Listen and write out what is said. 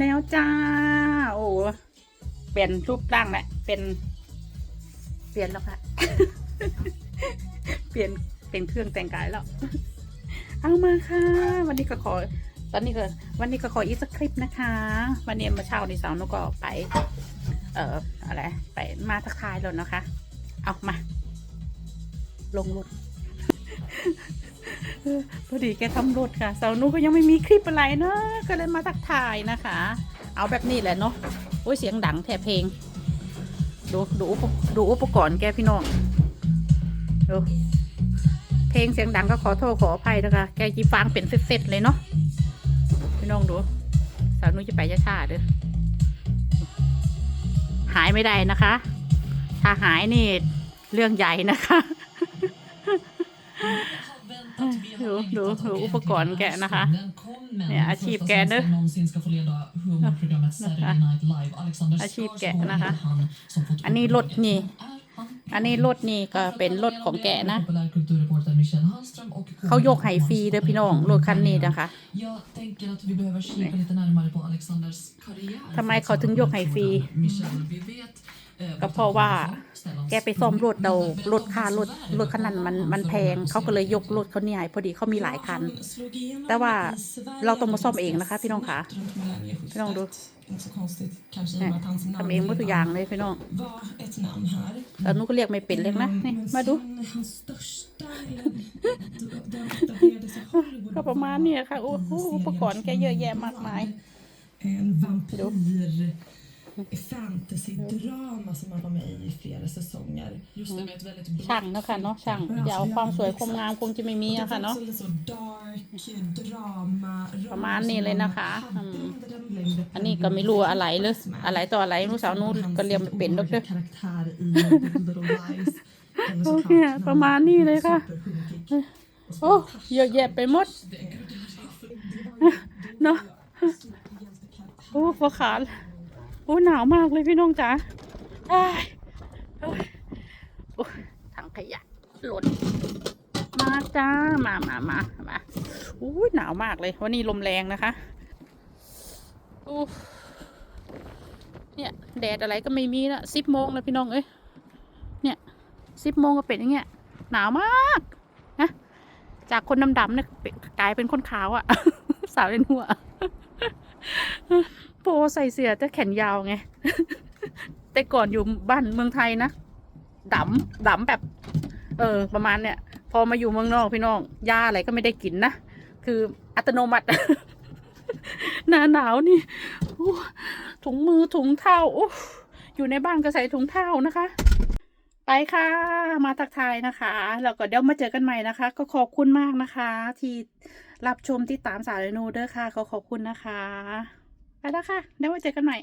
แล้วจ้า โอ้เปลี่ยนรูปร่างแหละ เป็นเปลี่ยนแล้วค่ะเปลี่ยนเป็นเครื่องแต่งกายแล้ว เอามาค่ะ วันนี้ก็ขอ ตอนนี้ก็วันนี้ก็ขออีกสักคลิปนะคะ วันนี้มาเช้าในสาวนุก็ไป เอ่ออะไรไปมาทักทายแล้วนะคะ เอามา ลงรถ พอดีแกทำรถค่ะสาวนุก็ยังไม่มีคลิปอะไรเนอะก็เลยมาทักทายนะคะ เอาแบบนี้แหละเนาะโอ้ยเสียงดังแทบเพลง ดูดูดูอุปกรณ์แกพี่น้องดูเพลงเสียงดังก็ขอโทษขออภัยนะคะ แกจีฟังเป็นเซตๆเลยเนาะพี่น้องดูสาวนุจะไปช้าๆเด้อหายไม่ได้นะคะ ถ้าหายนี่เรื่องใหญ่นะคะ ดูดูดูอุปกรณ์แกนะคะเนี่ยอาชีพแกเนอะอาชีพแกนะคะ อันนี้รถนี่อันนี้รถนี่ก็เป็นรถของแกนะ เขายกให้ฟรีเด้อพี่น้องรถคันนี้นะคะทำไมเขาถึงยกให้ฟรี ก็เพราะว่าแกไปซ่อมรถเรารถค่ารถรถคันนั้นมันมันแพงเขาก็เลยยกรถเขาเนี่ยให้พอดีเขามีหลายคัน แต่ว่าเราต้องมาซ่อมเองนะคะ พี่น้องคะพี่น้องดูเนี่ยทำเองหมดทุกอย่างเลยพี่น้องแล้วนุก็เรียกไม่เป็นเลยนะนี่มาดูก็ประมาณเนี้ค่ะโอ้โหอุปกรณ์แกเยอะแยะมากมาย En vampyr fantasy-drama som man var med i i flera säsonger. Just det, med ett väldigt ช่างเนอะค่ะเนาะช่างอย่าเอาความสวยความงามคงจะไม่มี Och อะค่ะ det var เนาะ också lite så dark drama. ประมาณนี้เลยนะคะอืม hade den längre อันนี้ก็ไม่รู้อะไรเลยอะไรต่ออะไรรู้สาวนู้นก็เรียกไม่เป็นดอกเด้อ karaktär i Little Lies. Den är โอ såklart เคประมาณนี้เลยค่ะ superhunkig. โอ้เยอะแยะไปหมดเนาะโอ้ปวดขา โอ้หนาวมากเลยพี่น้องจ๋าอ้ายโอ้ยโอ้ยถังขยะหล่นมาจ้า มามามามาอู้หนาวมากเลย วันนี้ลมแรงนะคะอู้เนี่ย แดดอะไรก็ไม่มีละสิบโมงแล้วพี่น้องเอ้ย เนี่ยสิบโมงก็เป็นอย่างเงี้ย หนาวมากนะจากคนดำๆเนี่ยกลายเป็นคนขาวอะสาวเป็นหัว ปใส่เสื้อแต่แขนยาวไง แต่ก่อนอยู่บ้านเมืองไทยนะดำดำแบบ เออ ประมาณเนี่ย พอมาอยู่เมืองนอกพี่น้องยาอะไรก็ไม่ได้กินนะ คืออัตโนมัติ หนาหนาวนี่ถุงมือถุงเท้าออยู่ในบ้านก็ใส่ถุงเท้านะคะ ไปค่ะ มาทักทายนะคะ แล้วก็เดี๋ยวมาเจอกันใหม่นะคะ ก็ขอบคุณมากนะคะ ที่รับชมที่ตามสารนูเด้อค่ะ ก็ขอบคุณนะคะ ไปแล้วค่ะเดี๋ยวมาเจอกันใหม่